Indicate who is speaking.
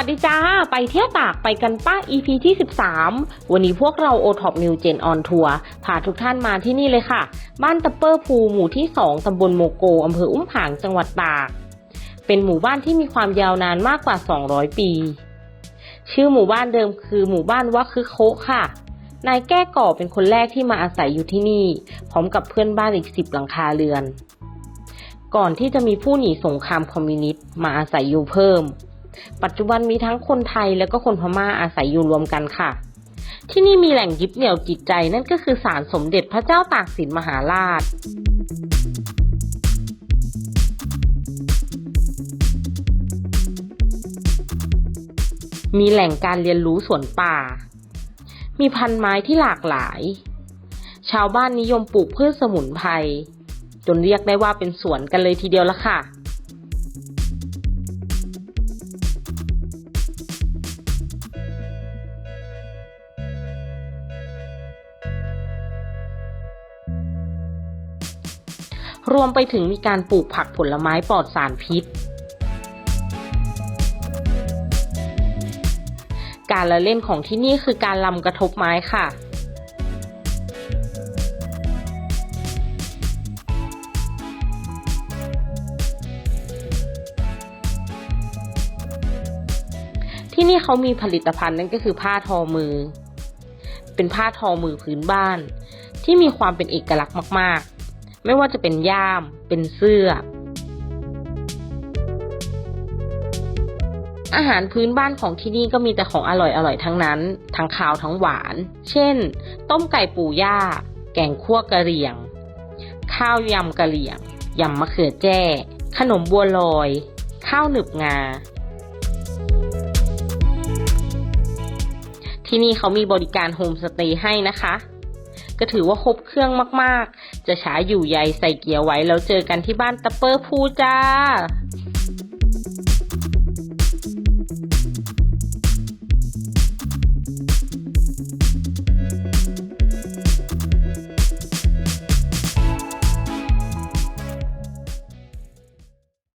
Speaker 1: วัสดีจ้า ไปเที่ยวตากไปกันป้า EP ที่ 13 วันนี้พวกเรา o t o p New Gen on Tour พาทุกท่านมาที่นี่เลยค่ะ บ้านตะเปอร์ภูหมู่ที่ 2 ตำบลโมโกอำเภออุ้มผางจังหวัดตาก เป็นหมู่บ้านที่มีความยาวนานมากกว่า 200 ปี ชื่อหมู่บ้านเดิมคือหมู่บ้านวะคือโคค่ะ นายแก้ก่อเป็นคนแรกที่มาอาศัยอยู่ที่นี่ พร้อมกับเพื่อนบ้านอีก 10 หลังคาเรือน ก่อนที่จะมีผู้หนีสงครามคอมมิวนิสต์มาอาศัยอยู่เพิ่ม ปัจจุบันมีทั้งคนไทยและก็คนพม่าอาศัยอยู่รวมกันค่ะ ที่นี่มีแหล่งยึดเหนี่ยวจิตใจนั่นก็คือศาลสมเด็จพระเจ้าตากสินมหาราชมีแหล่งการเรียนรู้สวนป่า มีพันไม้ที่หลากหลาย ชาวบ้านนิยมปลูกพืชสมุนไพร จนเรียกได้ว่าเป็นสวนกันเลยทีเดียวละค่ะ รวมไปถึงมีการปลูกผักผลไม้ปลอดสารพิษ การละเล่นของที่นี่คือการลำกระทบไม้ค่ะที่นี่เขามีผลิตภัณฑ์นั่นก็คือผ้าทอมือ เป็นผ้าทอมือพื้นบ้าน ที่มีความเป็นเอกลักษณ์มาก ๆ ไม่ว่าจะเป็นย่าม เป็นเสื้อ อาหารพื้นบ้านของที่นี่ก็มีแต่ของอร่อยๆทั้งนั้น ทั้งขาวทั้งหวาน เช่น ต้มไก่ปูย่า แกงคั่วกะเหรี่ยง ข้าวยำกะเหรี่ยง ยำมะเขือแจ้ ขนมบัวลอย ข้าวหนึบงาที่นี่เขามีบริการโฮมสเตย์ให้นะคะ ก็ถือว่าครบเครื่องมากๆ จะช้าอยู่ใยใส่เกียร์ไว้แล้วเจอกันที่บ้านตะเปอร์พูจ้า